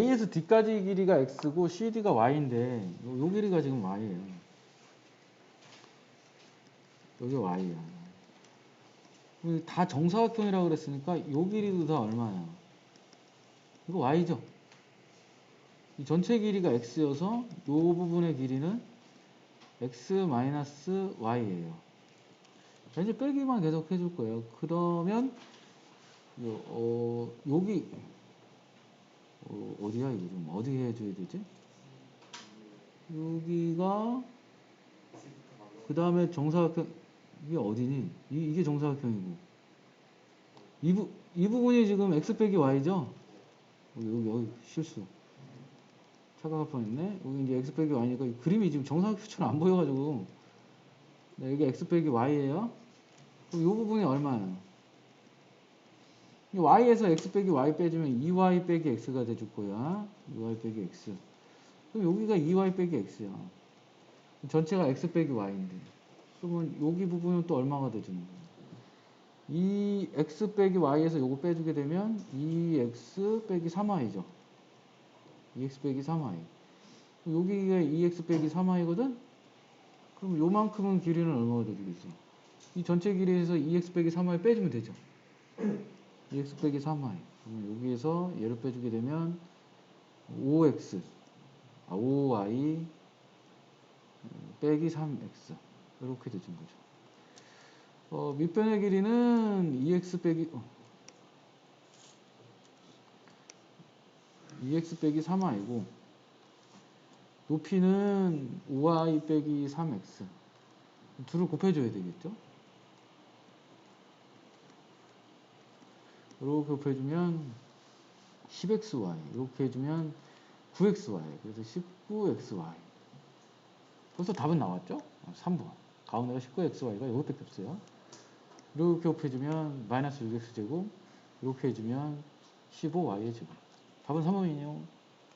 A에서 D까지 길이가 X고 CD가 Y인데 요, 요 길이가 지금 Y예요. 여기 Y야. 다 정사각형이라고 그랬으니까 요 길이도 다 얼마야? 이거 Y죠? 이 전체 길이가 X여서 요 부분의 길이는 X-Y예요. 자, 이제 빼기만 계속 해줄 거예요. 그러면 요, 어, 여기 어, 어디야 이거 좀 어디 해줘야 되지? 여기가 그 다음에 정사각형 이게 어디니? 이, 이게 정사각형이고 이, 부, 이 부분이 지금 x 빼기 y죠? 여기 여기, 여기 실수 착각할 뻔했네 여기 이제 x 빼기 y니까 이 그림이 지금 정사각형처럼 안 보여가지고 네, 여기 x 빼기 y예요 그럼 이 부분이 얼마예요? 이 y에서 x 빼기 y 빼주면 2y 빼기 x가 돼줄 거야 2y 빼기 x 그럼 여기가 2y 빼기 x야 전체가 x 빼기 y인데 그러면 여기 부분은 또 얼마가 돼주는 거야? 이 x 빼기 y에서 요거 빼주게 되면 2x 빼기 3y죠. 2x 빼기 3y. 여기가 2x 빼기 3y거든? 그럼 요만큼은 길이는 얼마가 돼주겠어? 이 전체 길이에서 2x 빼기 3y 빼주면 되죠. 2x 빼기 3y. 그러면 여기에서 얘를 빼주게 되면 5x, 아, 5y 빼기 3x. 이렇게 되는 거죠. 어, 밑변의 길이는 2x 빼기 어, 2x 빼기 3y고 높이는 5y 빼기 3x 둘을 곱해줘야 되겠죠? 이렇게 곱해주면 10xy 이렇게 해주면 9xy 그래서 19xy 벌써 답은 나왔죠? 3번. 가운데가 19xy가 이것밖에 없어요. 이렇게 곱해주면 마이너스 6x제곱 이렇게 해주면 15y의 제곱. 답은 3번이네요